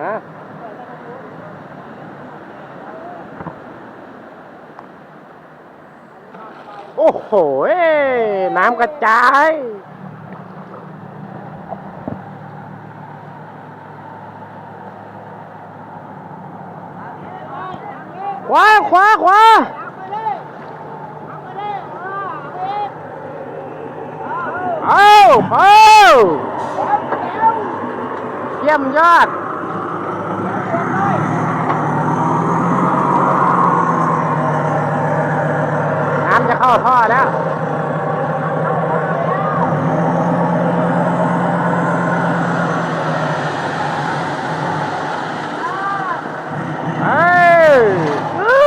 ฮะโอ้โห น้ำกระจาย ขวา ขวา ขวาเอาเอาเยี่ยมยอด น้ำจะเข้าท่อแล้ว เอ้ยวู้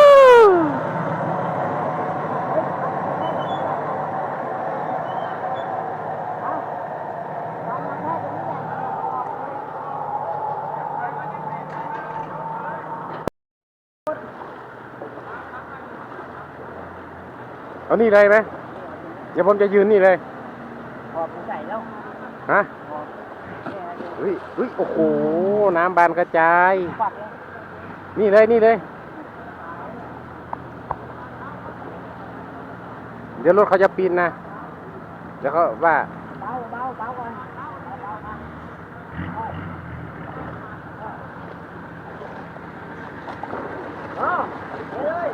เอานี่เลยไหมเดี๋ยวผมจะยืนนี่เลยพอกูใส่แล้วฮะพอแค่นี้เฮ้ยเฮ้ยโอ้โห น้ำบานกระจาย ปัดเลยนี่เลยนี่เลย เดี๋ยวรถเขาจะปีนนะ เดี๋ยวเขาว่า เบาเบาเบาก่อนเบาเบามาเออไปเลย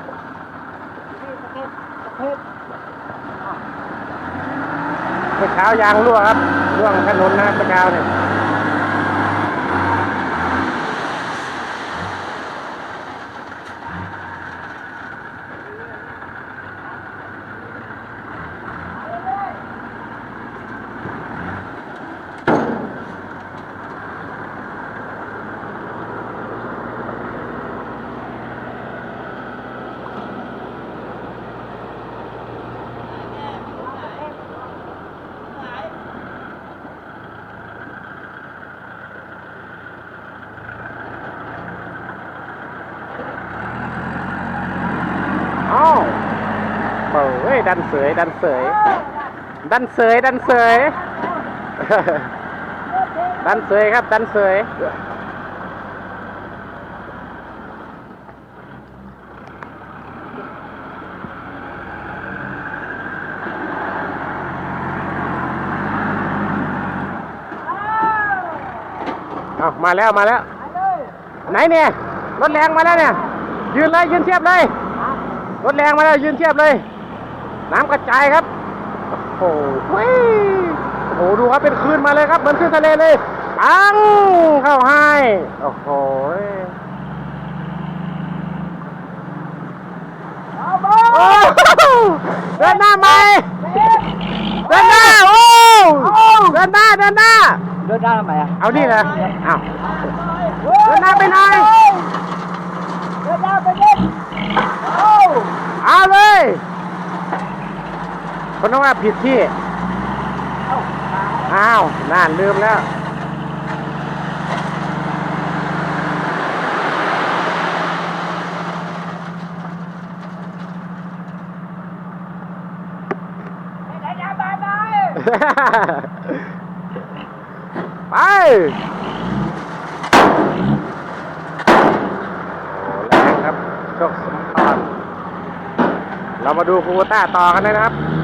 นี่สเก็ตส เก็ตเมื่อเช้ายางรั่วครับ ร่วงถนนนะเมื่อเช้าเนี่ย อ้าวเฮ้ย ดันเสย ดันเสย ดันเสย ดันเสย ดันเสยครับ ดันเสย เอามาแล้ว มาแล้วไปเลยไหนเนี่ย รถแรงมาแล้วเนี่ย ยืนเลย ยืนเทียบเลย รถแรงมาแล้ว ยืนเทียบเลย น้ำกระจายครับ โอ้โหเฮ้ยโอ้โหดูครับเป็นคลื่นมาเลยครับเหมือนขึ้นทะเลเลยปังเข้าให้โอ้โหเอาเบาโอ้เดินหน้าไหมเดินหน้าโอ้เดินหน้าเดินหน้าเดินได้ทำไมอะเอานี่นะอ้าวเดินหน้าไปไหนเดินหน้าไปเล่นเอาเอาเลยค นต้องว่าผิดที่ อ้าวน่านลืมแล้วไหนจะไปไหนไปโอ้แรงครับโชคสมพรเรามาดูคูโบต้าต่อกันเลยนะครับ